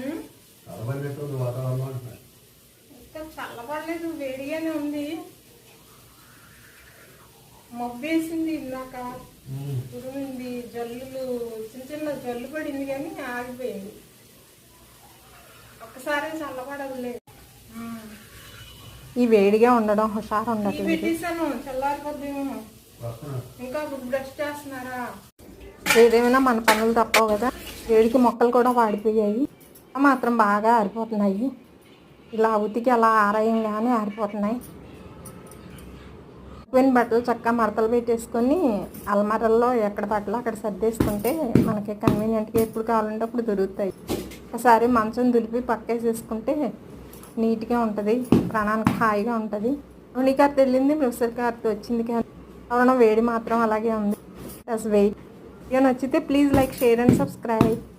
చల్లబడినట్టుంది వాతావరణం ఇంకా చల్లబడలేదు వేడిగానే ఉంది. మబ్బేసింది ఇందాక. ఉరిమింది జల్లులు చిన్న చిన్న జల్లు పడింది కానీ ఆగిపోయింది. ఒక్కసారి చల్లబడదులే. ఉమ్. ఈ వేడిగా ఉండడం హుషారు టీ ఉండట్లేదు. పెట్టేశాను చల్లారిపోద్దేమో. ఇంకా బ్రష్ చేస్తున్నారా? ఏదేమైనా మన పనులు తప్పవు కదా. వేడికి మొక్కలు కూడా వాడిపోయాయి. మాత్రం బాగా ఆరిపోతున్నాయి. ఇలా ఉతికి అలా ఆరాయంగానే ఆరిపోతున్నాయి. పోయిన బట్టలు చక్కగా మడతలు పెట్టేసుకొని అల్మారాల్లో ఎక్కడ బట్టలు అక్కడ సర్దేసుకుంటే మనకి కన్వీనియంట్గా ఎప్పుడు కావాలంటే అప్పుడు దొరుకుతాయి. ఒకసారి మంచం దులిపి పక్కేసేసుకుంటే నీట్గా ఉంటుంది ప్రాణానికి హాయిగా ఉంటుంది. ఉనికార్త వెళ్ళింది ప్రొఫెసర్ కార్తె వచ్చింది కానీ అవును వేడి మాత్రం అలాగే ఉంది. ప్లస్ వెయిట్ ఇక నచ్చితే please like share and subscribe